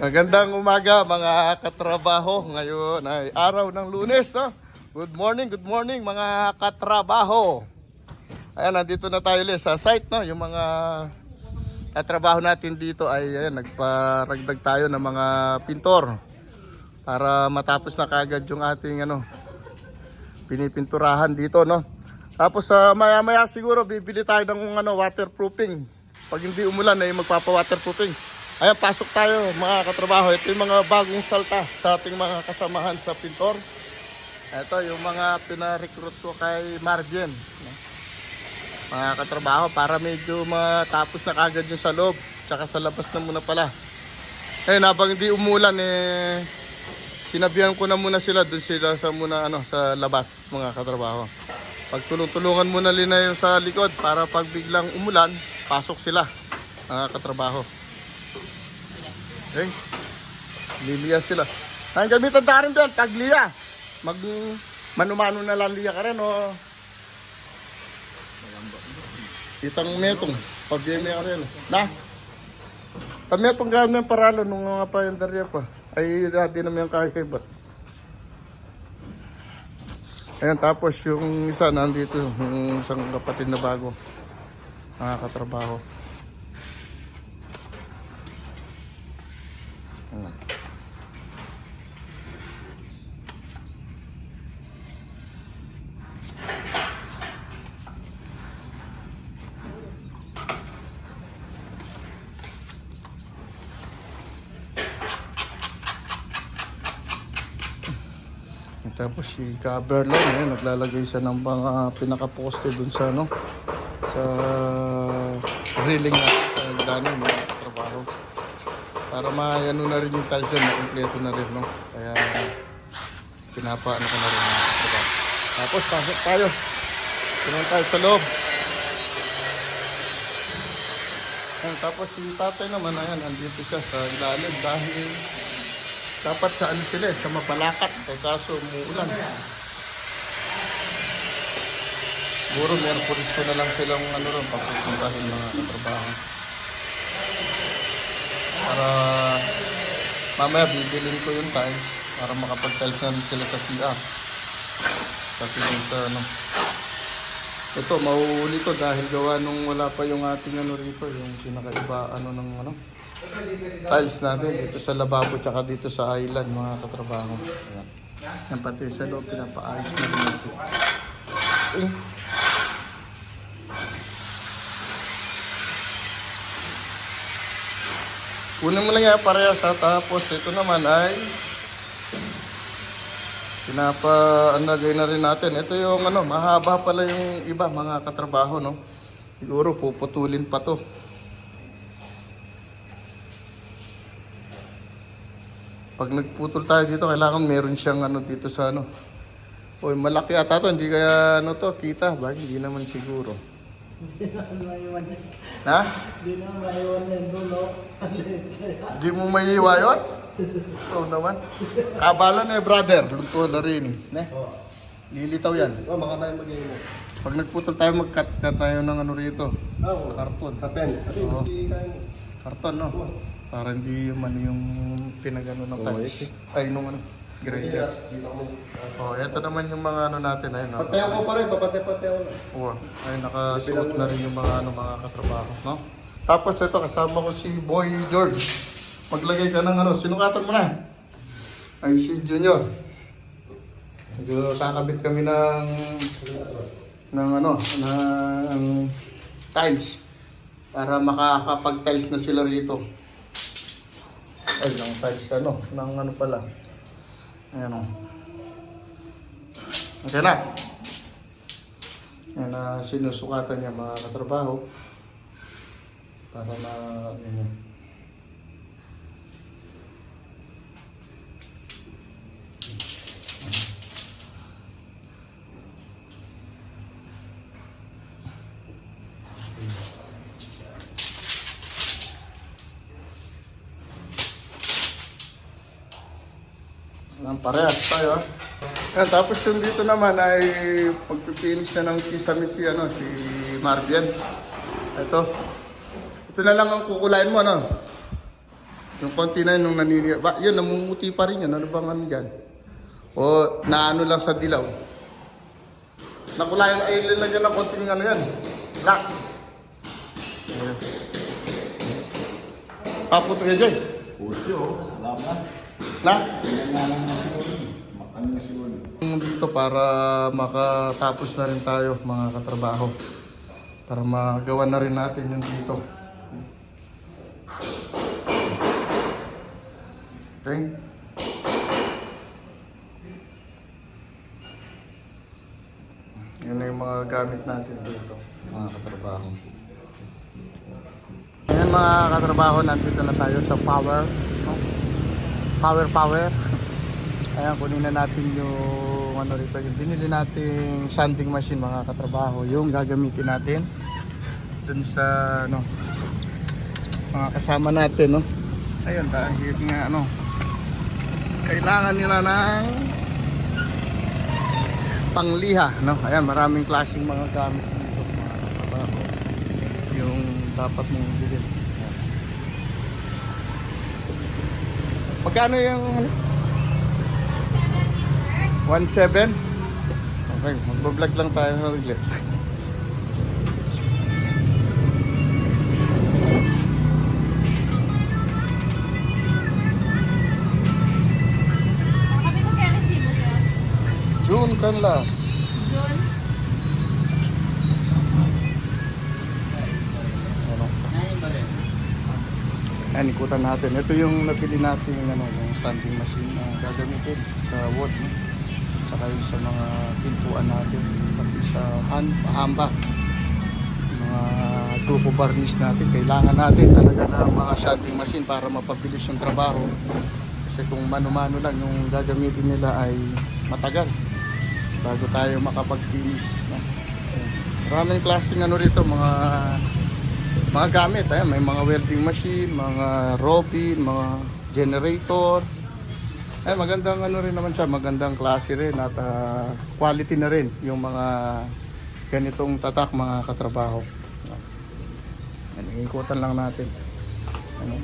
Magandang umaga mga katrabaho. Ngayon ay araw ng lunes, no? Good morning, good morning mga katrabaho. Ayan, nandito na tayo ulit sa site, no? Yung mga katrabaho natin dito ay ayan, nagparagdag tayo ng mga pintor para matapos na kagad yung ating ano pinipinturahan dito, no? Tapos sa maya-maya siguro bibili tayo ng ano waterproofing. Pag hindi umulan ay magpapa-waterproofing. Ayan, pasok tayo mga katrabaho. Ito yung mga bagong salta sa ating mga kasamahan sa pintor. Ito yung mga pina-recruit ko kay Marvin. no? Mga katrabaho para medyo matapos na kagad yung sa loob. Tsaka sa labas na muna pala. Ayun, habang hindi umulan eh sinabihan ko na muna sila doon sila sa muna ano sa labas mga katrabaho. Pag tulong-tulungan muna lina yung sa likod para pag biglang umulan, pasok sila mga katrabaho. Okay? Liliya sila. Ang gamitan ta rin dyan, pag liya. Mag manumano na lang liya ka rin o itang metong pag ka rin. Na? Kami itong gamit ng paralo nung mga payandarya pa. Ay dati naman yung kay bat. Ayan, tapos yung isa nandito, yung isang kapatid na bago. Mga katrabaho. Ayan. Tapos si cover lang, eh, naglalagay siya ng mga pinaka-poste dun sa ano, sa railing natin sa hagdanan, mga trabaho. Para maano na rin yung dyan, makumpleto na rin, no? Kaya pinapaano ko na rin trabaho. Tapos pasok tayo. Tunan tayo sa loob. Ayan, tapos si tatay naman, ayan, andito siya sa ilalim dahil dapat sa ano sila, sa mapalakat. Eh, kaso umuulan. Siguro Mercury's ko na lang silang ano ron, papupuntahin mga katrabaho. Para mamaya bibilin ko yung time para makapag-tiles na rin sila sa CR. Kasi yung sa ano. Ito, mauuli to dahil gawa nung wala pa yung ating ano rito, yung pinakaiba ano ng ano tiles natin dito sa lababo tsaka dito sa island mga katrabaho. Ayan. Yan pati sa loob pinapaayos na rin natin. Eh. Kunin mo lang yan parehas ha. Tapos ito naman ay pinapaanagay na rin natin. Ito yung ano, mahaba pala yung iba mga katrabaho no. Siguro puputulin pa to. Pag nagputol tayo dito, kailangan meron siyang ano dito sa ano. Uy, malaki ata to, hindi kaya ano to, kita ba? Hindi naman siguro. Ha? Hindi na maiwan yan. Hindi mo may iwa yun? Ikaw naman. Kabala na eh, brother. Lunto na rin. Ne? Lilitaw yan. Oh, mga tayo mag-iimo. Pag nagputol tayo, mag-cut cut tayo ng ano rito. Oo. Karton. Sa pen. Oo. si kain. Karton, no? Para hindi yung ano yung pinagano ng Oo, tiles. Ay, nung ano, mo. Oh, ito naman yung mga ano natin. Ayun, no? Patayo ko pa rin, papatay-patayo ko na. Oo. Ay, nakasuot na rin yung mga ano, mga katrabaho, no? Tapos ito, kasama ko si Boy George. Maglagay ka ng ano, sinukatan mo na. Ay, si Junior. Kakabit kami ng ng ano, ng tiles para makakapag-tiles na sila rito. Ay, ng tiles ano, ng ano pala. Ayan o. Okay na. Yan na sinusukatan niya mga katrabaho para na yan. Parehas tayo. ah. Yan, tapos yung dito naman ay pagpipinish na ng kisame si, ano, si Marvian. Ito. Ito na lang ang kukulain mo, ano? Yung konti na yun, nung naniniya. Ba, yun, namumuti pa rin yan. Ano bang ano dyan? O naano lang sa dilaw. Nakula yung alien na dyan ng konting ano yan. Lock. Ayan. Paputo ka dyan. Puso, wala ba? Na? Na siguro. Dito para makatapos na rin tayo mga katrabaho. Para magawa na rin natin yung dito. Okay? Yun yung mga gamit natin dito, mga katrabaho. Ayan mga katrabaho, nandito na tayo sa power. no? Power, power. Ayan, kunin na natin yung ano rito, yung binili nating sanding machine mga katrabaho, yung gagamitin natin dun sa ano mga kasama natin, no. Ayun, dahil nga ano kailangan nila ng pangliha, no. Ayan, maraming klaseng mga gamit dito mga katrabaho. Yung dapat mong bilhin. Ayan. Magkano yung ano? 1.7? Okay, magbablog lang tayo resibo sir. June Canlas. Ayan, ikutan natin. Ito yung nabili natin ano, yung standing machine na gagamitin sa wood. No? Tsaka yung sa mga pintuan natin. Pati sa hand, hamba. Mga grupo varnish natin. Kailangan natin talaga ng mga sanding machine para mapabilis yung trabaho. Kasi kung mano-mano lang yung gagamitin nila ay matagal bago tayo makapag-finish. No? Maraming klaseng ano rito, mga mga gamit. Ayan, may mga welding machine, mga robin, mga generator. Ay, magandang ano rin naman siya, magandang klase rin at ah, quality na rin yung mga ganitong tatak mga katrabaho. Yan, ikutan lang natin. Ano?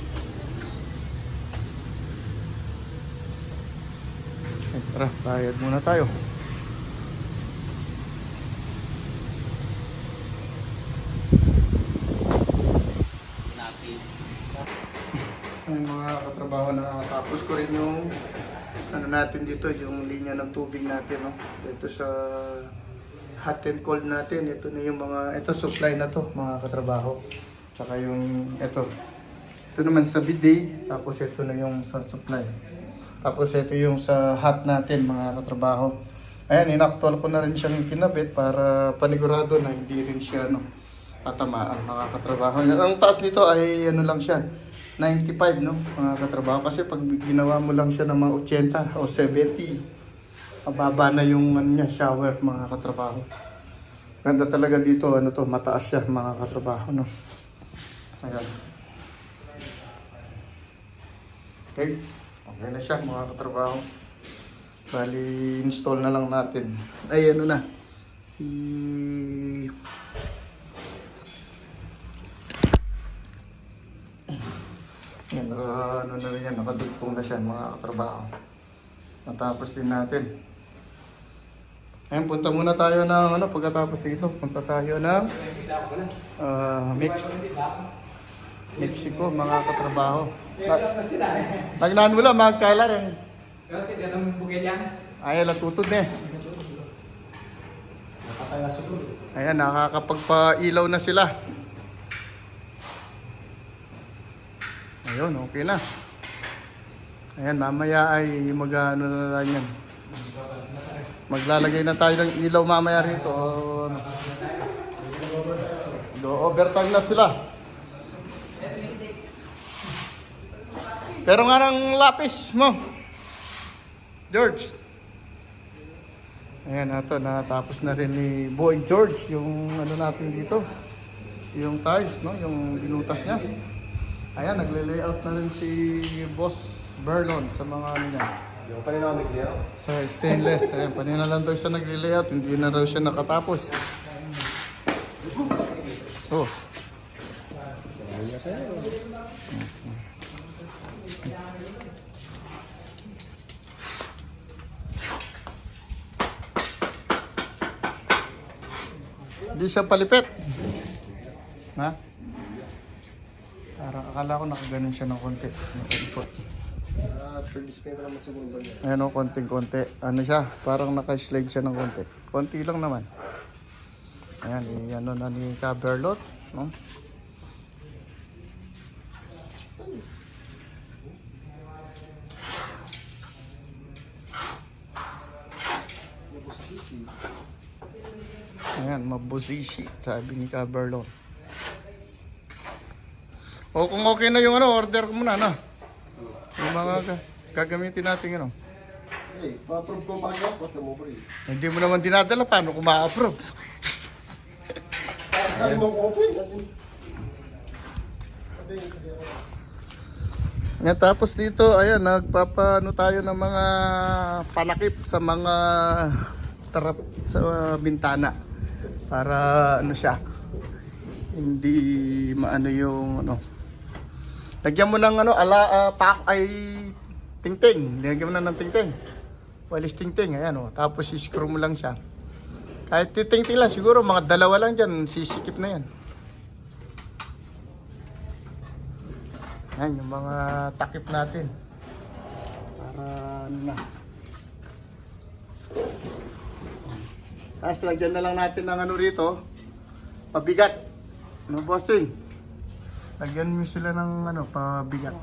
Tara, bayad muna tayo. Ang mga katrabaho na tapos ko rin yung ano natin dito, yung linya ng tubig natin, no? Ito sa hot and cold natin, ito na yung mga, ito supply na to, mga katrabaho. Tsaka yung, ito. Ito naman sa bidet, tapos ito na yung sa supply. Tapos ito yung sa hot natin, mga katrabaho. Ayan, inaktual ko na rin siyang kinabit para panigurado na hindi rin siya, no? tatamaan mga katrabaho. Ang taas nito ay ano lang siya, 95 no mga katrabaho. Kasi pag ginawa mo lang siya ng mga 80 o 70, mababa na yung ano niya, shower mga katrabaho. Ganda talaga dito, ano to, mataas siya mga katrabaho no. Ayan. Okay, okay na siya mga katrabaho. Bali, install na lang natin. Ay, ano na. I... Yan, naka, ano na rin yan, nakadugtong na siya mga katrabaho. Natapos din natin. Ayun, punta muna tayo ng ano, pagkatapos dito, punta tayo ng ah, mix. Mexico, mga katrabaho. Nagnan mo lang, mga kailan yan. Kasi dito ang bugay yan. Ayaw lang tutod na eh. Ayan, nakakapagpailaw na sila. Ayun, okay na. Ayan, mamaya ay mag ano na lang yan. Maglalagay na tayo ng ilaw mamaya rito. Do overtime na sila. Pero nga ng lapis mo. George. Ayan, ito, natapos na rin ni Boy George yung ano natin dito. Yung tiles, no? Yung binutas niya. Ayan, nagle-layout na rin si Boss Verlon sa mga ano niya. Yung pa rin ako nag-clear. Sa stainless. Ayan, panina lang daw siya nagle-layout. Hindi na raw siya nakatapos. Oh. Hindi siya palipit. Ha? Akala ko nakaganon siya ng konti. Nakikot. Ah, display pa naman siguro ba niya? Ayan o, konting-konti. Ano siya? Parang naka-slide siya ng konti. Konti lang naman. Ayan, i-ano na ni Caberlot. No? Ayan, mabusisi. Sabi ni Caberlot. O kung okay na yung ano, order ko muna, no? Yung mga ga- gagamitin natin, ano? Eh, pa-approve ko pa niya. Basta mo pre. Hindi mo naman dinadala, paano kung ma-approve? Ko pre. Nga, tapos dito, ayan, nagpapano tayo ng mga panakip sa mga tarap sa uh, bintana. Para ano siya, hindi maano yung ano. Lagyan mo ng ano, ala, ah, pak ay tingting. Lagyan mo na ng tingting. Walis tingting, ayan o. Tapos i-screw mo lang siya. Kahit titingting lang, siguro mga dalawa lang dyan, sisikip na yan. Yan, yung mga takip natin. Para ano na. Tapos lagyan na lang natin ng ano rito. Pabigat. No, bossing? Lagyan mo sila ng ano, pabigat.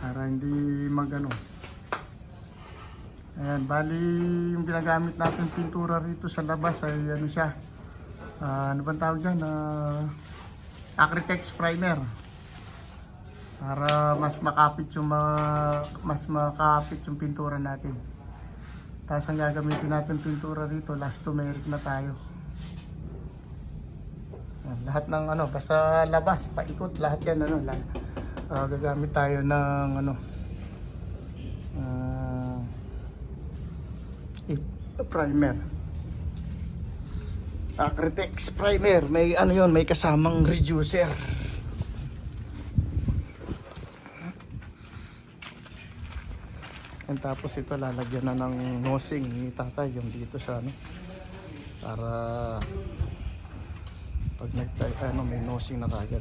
Para hindi magano. Ayan, bali yung ginagamit natin pintura rito sa labas ay ano siya. Ah, ano bang tawag dyan? Uh, Acrytex primer para mas makapit yung mga, mas makapit yung pintura natin. Tapos ang gagamitin natin pintura rito, elastomeric na tayo. Lahat ng ano, basta labas, paikot, lahat yan ano, lahat. Ah, gagamit tayo ng ano, i- primer. Acrytex primer, may ano yun, may kasamang reducer. And tapos ito lalagyan na ng nosing ni tatay yung dito sa ano para pag nagtay ano may nosing na kagad.